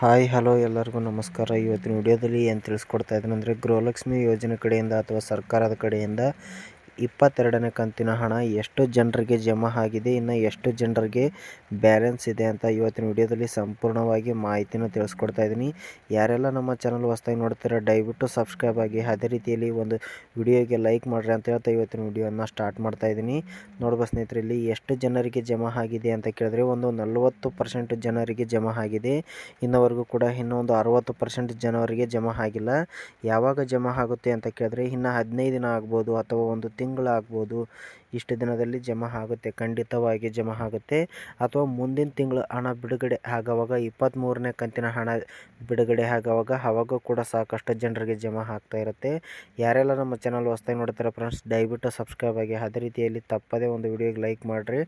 Hi, hello ಎಲ್ಲರಿಗೂ ನಮಸ್ಕಾರ. ಇವತ್ತಿನ ವಿಡಿಯೋದಲ್ಲಿ ಏನು ತಿಳಿಸ್ಕೊಡ್ತಾ ಇದ್ದೀನಿ ಅಂದರೆ ಗೃಹಲಕ್ಷ್ಮಿ ಯೋಜನೆ ಕಡೆಯಿಂದ ಅಥವಾ ಸರ್ಕಾರದ ಕಡೆಯಿಂದ ಇಪ್ಪತ್ತೆರಡನೇ ಕಂತಿನ ಹಣ ಎಷ್ಟು ಜನರಿಗೆ ಜಮಾ ಆಗಿದೆ, ಇನ್ನು ಎಷ್ಟು ಜನರಿಗೆ ಬ್ಯಾಲೆನ್ಸ್ ಇದೆ ಅಂತ ಇವತ್ತಿನ ವಿಡಿಯೋದಲ್ಲಿ ಸಂಪೂರ್ಣವಾಗಿ ಮಾಹಿತಿನ ತಿಳಿಸ್ಕೊಡ್ತಾ ಇದ್ದೀನಿ. ಯಾರೆಲ್ಲ ನಮ್ಮ ಚಾನಲ್ ಹೊಸ್ದಾಗಿ ನೋಡ್ತೀರಾ, ದಯವಿಟ್ಟು ಸಬ್ಸ್ಕ್ರೈಬ್ ಆಗಿ, ಅದೇ ರೀತಿಯಲ್ಲಿ ಒಂದು ವಿಡಿಯೋಗೆ ಲೈಕ್ ಮಾಡಿರಿ ಅಂತ ಹೇಳ್ತಾ ಇವತ್ತಿನ ವಿಡಿಯೋನ ಸ್ಟಾರ್ಟ್ ಮಾಡ್ತಾ ಇದ್ದೀನಿ. ನೋಡ್ಬೋ ಸ್ನೇಹಿತರೆ ಇಲ್ಲಿ ಎಷ್ಟು ಜನರಿಗೆ ಜಮಾ ಆಗಿದೆ ಅಂತ ಕೇಳಿದ್ರೆ, ಒಂದು ನಲವತ್ತು ಪರ್ಸೆಂಟ್ ಜನರಿಗೆ ಜಮಾ ಆಗಿದೆ. ಇನ್ನವರೆಗೂ ಕೂಡ ಇನ್ನೊಂದು ಅರವತ್ತು ಪರ್ಸೆಂಟ್ ಜನವರಿಗೆ ಜಮಾ ಆಗಿಲ್ಲ. ಯಾವಾಗ ಜಮಾ ಆಗುತ್ತೆ ಅಂತ ಕೇಳಿದ್ರೆ, ಇನ್ನು ಹದಿನೈದು ದಿನ ಆಗ್ಬೋದು ಅಥವಾ ಒಂದು ತಿಂಗಳಾಗ್ಬೋದು. ಇಷ್ಟು ದಿನದಲ್ಲಿ ಜಮಾ ಆಗುತ್ತೆ, ಖಂಡಿತವಾಗಿ ಜಮಾ ಆಗುತ್ತೆ. ಅಥವಾ ಮುಂದಿನ ತಿಂಗಳು ಹಣ ಬಿಡುಗಡೆ ಆಗೋವಾಗ ಇಪ್ಪತ್ತ್ಮೂರನೇ ಕಂತಿನ ಹಣ ಬಿಡುಗಡೆ ಆಗುವಾಗ ಆವಾಗ ಕೂಡ ಸಾಕಷ್ಟು ಜನರಿಗೆ ಜಮಾ ಆಗ್ತಾ ಇರುತ್ತೆ. ಯಾರೆಲ್ಲ ನಮ್ಮ ಚಾನಲ್ ಹೊಸ್ದಾಗಿ ನೋಡ್ತಾರೆ ಫ್ರೆಂಡ್ಸ್, ದಯವಿಟ್ಟು ಸಬ್ಸ್ಕ್ರೈಬ್ ಆಗಿ. ಅದೇ ರೀತಿಯಲ್ಲಿ ತಪ್ಪದೇ ಒಂದು ವಿಡಿಯೋಗೆ ಲೈಕ್ ಮಾಡಿರಿ.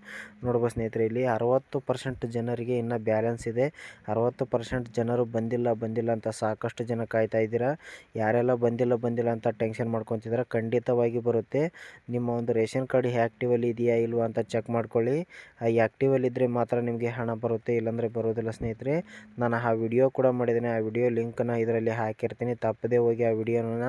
ನೋಡ್ಬೋದು ಸ್ನೇಹಿತರೆ, ಇಲ್ಲಿ ಅರವತ್ತು ಪರ್ಸೆಂಟ್ ಜನರಿಗೆ ಇನ್ನೂ ಬ್ಯಾಲೆನ್ಸ್ ಇದೆ. ಅರವತ್ತು ಪರ್ಸೆಂಟ್ ಜನರು ಬಂದಿಲ್ಲ ಬಂದಿಲ್ಲ ಅಂತ ಸಾಕಷ್ಟು ಜನ ಕಾಯ್ತಾ ಇದ್ದೀರಾ. ಯಾರೆಲ್ಲ ಬಂದಿಲ್ಲ ಬಂದಿಲ್ಲ ಅಂತ ಟೆನ್ಷನ್ ಮಾಡ್ಕೊತಿದ್ರೆ ಖಂಡಿತವಾಗಿ ಬರುತ್ತೆ. ನಿಮ್ಮ ಒಂದು ರೇಷನ್ ಕಾರ್ಡ್ ಆ್ಯಕ್ಟಿವಲ್ಲಿ ಇದೆಯಾ ಇಲ್ವಾ ಅಂತ ಚೆಕ್ ಮಾಡ್ಕೊಳ್ಳಿ. ಆ್ಯಕ್ಟಿವಲ್ಲಿ ಇದ್ದರೆ ಮಾತ್ರ ನಿಮಗೆ ಹಣ ಬರುತ್ತೆ, ಇಲ್ಲಾಂದರೆ ಬರೋದಿಲ್ಲ ಸ್ನೇಹಿತರೆ. ನಾನು ಆ ವಿಡಿಯೋ ಕೂಡ ಮಾಡಿದ್ದೀನಿ, ಆ ವಿಡಿಯೋ ಲಿಂಕನ್ನು ಇದರಲ್ಲಿ ಹಾಕಿರ್ತೀನಿ. ತಪ್ಪದೇ ಹೋಗಿ ಆ ವಿಡಿಯೋನ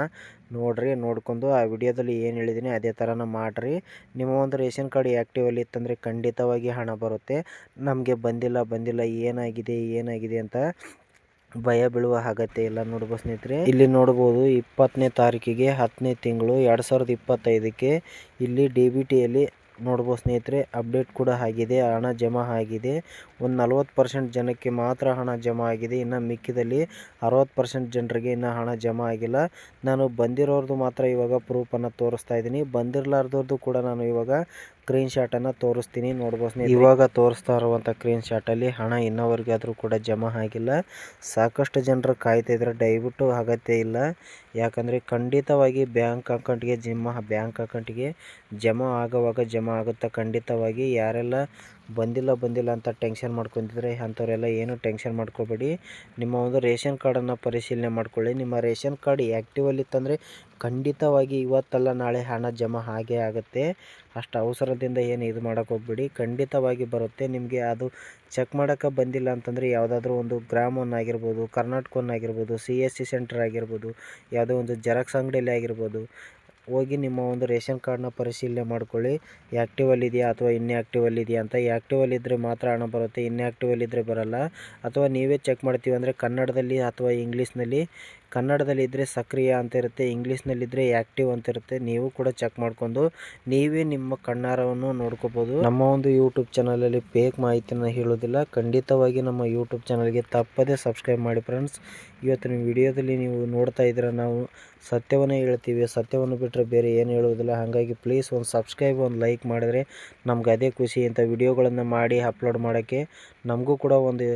ನೋಡಿರಿ, ನೋಡ್ಕೊಂಡು ಆ ವಿಡಿಯೋದಲ್ಲಿ ಏನು ಹೇಳಿದ್ದೀನಿ ಅದೇ ಥರನ ಮಾಡಿರಿ. ನಿಮ್ಮ ಒಂದು ರೇಷನ್ ಕಾರ್ಡ್ ಆ್ಯಕ್ಟಿವಲ್ಲಿ ಇತ್ತಂದರೆ ಖಂಡಿತವಾಗಿ ಹಣ ಬರುತ್ತೆ. ನಮಗೆ ಬಂದಿಲ್ಲ ಬಂದಿಲ್ಲ, ಏನಾಗಿದೆ ಏನಾಗಿದೆ ಅಂತ ಭಯ ಬೀಳುವ ಅಗತ್ಯ ಇಲ್ಲ ನೋಡ್ಬೋದು ಸ್ನೇಹಿತರೆ. ಇಲ್ಲಿ ನೋಡ್ಬೋದು ಇಪ್ಪತ್ತನೇ ತಾರೀಕಿಗೆ ಹತ್ತನೇ ತಿಂಗಳು ಎರಡು ಸಾವಿರದ ಇಪ್ಪತ್ತೈದಕ್ಕೆ ಇಲ್ಲಿ ಡಿ ಬಿ ಟಿಯಲ್ಲಿ ನೋಡ್ಬೋದು ಸ್ನೇಹಿತರೆ, ಅಪ್ಡೇಟ್ ಕೂಡ ಆಗಿದೆ, ಹಣ ಜಮಾ ಆಗಿದೆ. ಒಂದು ನಲ್ವತ್ತು ಪರ್ಸೆಂಟ್ ಜನಕ್ಕೆ ಮಾತ್ರ ಹಣ ಜಮಾ ಆಗಿದೆ. ಇನ್ನು ಮಿಕ್ಕಿದಲ್ಲಿ ಅರವತ್ತು ಪರ್ಸೆಂಟ್ ಜನರಿಗೆ ಇನ್ನೂ ಹಣ ಜಮಾ ಆಗಿಲ್ಲ. ನಾನು ಬಂದಿರೋರ್ದು ಮಾತ್ರ ಇವಾಗ ಪ್ರೂಫನ್ನು ತೋರಿಸ್ತಾ ಇದ್ದೀನಿ. ಬಂದಿರಲಾರ್ದವ್ರದ್ದು ಕೂಡ ನಾನು ಇವಾಗ ಸ್ಕ್ರೀನ್ ಶಾಟನ್ನು ತೋರಿಸ್ತೀನಿ. ನೋಡ್ಬೋದು ಇವಾಗ ತೋರಿಸ್ತಾ ಇರುವಂಥ ಸ್ಕ್ರೀನ್ ಶಾಟಲ್ಲಿ ಹಣ ಇನ್ನೋವರೆಗೆ ಆದರೂ ಕೂಡ ಜಮಾ ಆಗಿಲ್ಲ. ಸಾಕಷ್ಟು ಜನರು ಕಾಯ್ತಾ ಇದ್ದಾರೆ. ದಯವಿಟ್ಟು ಅಗತ್ಯ ಇಲ್ಲ. ಯಾಕಂದರೆ ಖಂಡಿತವಾಗಿ ಬ್ಯಾಂಕ್ ಅಕೌಂಟ್ಗೆ ಜಮಾ, ಬ್ಯಾಂಕ್ ಅಕೌಂಟಿಗೆ ಜಮಾ ಆಗುವಾಗ ಜಮಾ ಆಗುತ್ತಾ ಖಂಡಿತವಾಗಿ ಯಾರೆಲ್ಲ ಬಂದಿಲ್ಲ ಬಂದಿಲ್ಲ ಅಂತ ಟೆನ್ಷನ್ ಮಾಡ್ಕೊತಿದ್ರೆ ಅಂಥವರೆಲ್ಲ ಏನು ಟೆನ್ಷನ್ ಮಾಡ್ಕೋಬೇಡಿ. ನಿಮ್ಮ ಒಂದು ರೇಷನ್ ಕಾರ್ಡನ್ನು ಪರಿಶೀಲನೆ ಮಾಡ್ಕೊಳ್ಳಿ. ನಿಮ್ಮ ರೇಷನ್ ಕಾರ್ಡ್ ಆ್ಯಕ್ಟಿವಲ್ಲಿತ್ತಂದರೆ ಖಂಡಿತವಾಗಿ ಇವತ್ತಲ್ಲ, ನಾಳೆ ಹಣ ಜಮಾ ಆಗೇ ಆಗುತ್ತೆ. ಅಷ್ಟು ಅವಸರದಿಂದ ಏನು ಇದು ಮಾಡೋಕ್ಕೆ ಹೋಗ್ಬೇಡಿ. ಖಂಡಿತವಾಗಿ ಬರುತ್ತೆ. ನಿಮಗೆ ಅದು ಚೆಕ್ ಮಾಡೋಕ್ಕೆ ಬಂದಿಲ್ಲ ಅಂತಂದರೆ ಯಾವುದಾದ್ರೂ ಒಂದು ಗ್ರಾಮವನ್ನು ಆಗಿರ್ಬೋದು, ಕರ್ನಾಟಕ ಆಗಿರ್ಬೋದು ಸಿ ಎಸ್ ಸಿ ಸೆಂಟರ್ ಆಗಿರ್ಬೋದು, ಯಾವುದೋ ಒಂದು ಜೆರಾಕ್ಸ್ ಅಂಗಡಿಯಲ್ಲಿ ಆಗಿರ್ಬೋದು ಹೋಗಿ ನಿಮ್ಮ ಒಂದು ರೇಷನ್ ಕಾರ್ಡ್ನ ಪರಿಶೀಲನೆ ಮಾಡ್ಕೊಳ್ಳಿ. ಆ್ಯಕ್ಟಿವಲ್ಲಿದೆಯಾ ಅಥವಾ ಇನ್ಆ್ಯಕ್ಟಿವಲ್ಲಿದೆಯಾ ಅಂತ. ಆ್ಯಕ್ಟಿವಲ್ಲಿದ್ದರೆ ಮಾತ್ರ ಹಣ ಬರುತ್ತೆ ಇನ್ಆ್ಯಕ್ಟಿವಲ್ಲಿದ್ದರೆ ಬರೋಲ್ಲ. ಅಥವಾ ನೀವೇ ಚೆಕ್ ಮಾಡ್ತೀವಿ ಅಂದರೆ ಕನ್ನಡದಲ್ಲಿ ಅಥವಾ ಇಂಗ್ಲೀಷ್ನಲ್ಲಿ ಕನ್ನಡದಲ್ಲಿದ್ದರೆ ಸಕ್ರಿಯ ಅಂತ ಇರುತ್ತೆ ಇಂಗ್ಲೀಷ್ನಲ್ಲಿದ್ದರೆ ಆ್ಯಕ್ಟಿವ್ ಅಂತ ಇರುತ್ತೆ, ನೀವು ಕೂಡ ಚೆಕ್ ಮಾಡ್ಕೊಂಡು ನೀವೇ ನಿಮ್ಮ ಕಣ್ಣಾರವನ್ನು ನೋಡ್ಕೋಬೋದು. ನಮ್ಮ ಒಂದು ಯೂಟ್ಯೂಬ್ ಚಾನಲಲ್ಲಿ ಫೇಕ್ ಮಾಹಿತಿನ ಹೇಳೋದಿಲ್ಲ, ಖಂಡಿತವಾಗಿ ನಮ್ಮ ಯೂಟ್ಯೂಬ್ ಚಾನಲ್ಗೆ ತಪ್ಪದೇ ಸಬ್ಸ್ಕ್ರೈಬ್ ಮಾಡಿ ಫ್ರೆಂಡ್ಸ್ ಇವತ್ತಿನ ವಿಡಿಯೋದಲ್ಲಿ ನೀವು ನೋಡ್ತಾ ಇದ್ದೀರ ನಾವು ಸತ್ಯವನ್ನೇ ಹೇಳ್ತೀವಿ, ಸತ್ಯವನ್ನು ಬಿಟ್ಟರೆ ಬೇರೆ ಏನು ಹೇಳೋದಿಲ್ಲ. ಹಾಗಾಗಿ ಪ್ಲೀಸ್ ಒಂದು ಸಬ್ಸ್ಕ್ರೈಬ್ ಒಂದು ಲೈಕ್ ಮಾಡಿದ್ರೆ ನಮ್ಗೆ ಅದೇ ಖುಷಿ. ಇಂಥ ವಿಡಿಯೋಗಳನ್ನು ಮಾಡಿ ಅಪ್ಲೋಡ್ ಮಾಡೋಕ್ಕೆ ನಮಗೂ ಕೂಡ ಒಂದು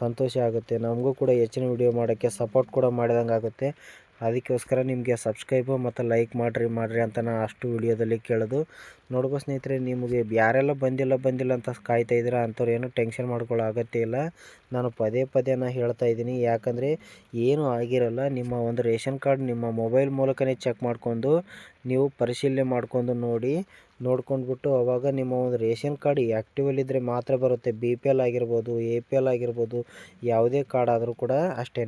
ಸಂತೋಷ ಆಗುತ್ತೆ, ನಮಗೂ ಕೂಡ ಹೆಚ್ಚಿನ ವಿಡಿಯೋ ಮಾಡೋಕ್ಕೆ ಸಪೋರ್ಟ್ ಕೂಡ ಮಾಡಿದಂಗೆ ಆಗುತ್ತೆ. ಅದಕ್ಕೋಸ್ಕರ ನಿಮಗೆ ಸಬ್ಸ್ಕ್ರೈಬು ಮತ್ತು ಲೈಕ್ ಮಾಡಿರಿ ಮಾಡಿರಿ ಅಂತ ನಾನು ಅಷ್ಟು ವಿಡಿಯೋದಲ್ಲಿ ಕೇಳೋದು. ನೋಡ್ಬೋ ಸ್ನೇಹಿತರೆ, ನಿಮಗೆ ಯಾರೆಲ್ಲ ಬಂದಿಲ್ಲ ಬಂದಿಲ್ಲ ಅಂತ ಕಾಯ್ತಾ ಇದ್ದೀರಾ ಅಂಥವ್ರು ಏನು ಟೆನ್ಷನ್ ಮಾಡ್ಕೊಳ್ಳೋ ಅಗತ್ಯ ಇಲ್ಲ. ನಾನು ಪದೇ ಪದೇ ನಾನು ಹೇಳ್ತಾ ಇದ್ದೀನಿ. ಯಾಕಂದರೆ ಏನು ಆಗಿರಲ್ಲ. ನಿಮ್ಮ ಒಂದು ರೇಷನ್ ಕಾರ್ಡ್ ನಿಮ್ಮ ಮೊಬೈಲ್ ಮೂಲಕನೇ ಚೆಕ್ ಮಾಡ್ಕೊಂಡು ನೀವು ಪರಿಶೀಲನೆ ಮಾಡ್ಕೊಂಡು ನೋಡಿ, ನೋಡ್ಕೊಂಡ್ಬಿಟ್ಟು ಅವಾಗ ನಿಮ್ಮ ಒಂದು ರೇಷನ್ ಕಾರ್ಡ್ ಆ್ಯಕ್ಟಿವಲ್ಲಿದ್ದರೆ ಮಾತ್ರ ಬರುತ್ತೆ. ಬಿ ಪಿ ಎಲ್ ಆಗಿರ್ಬೋದು ಎ ಪಿ ಎಲ್ ಆಗಿರ್ಬೋದು, ಯಾವುದೇ ಕಾರ್ಡ್ ಆದರೂ ಕೂಡ ಅಷ್ಟೇ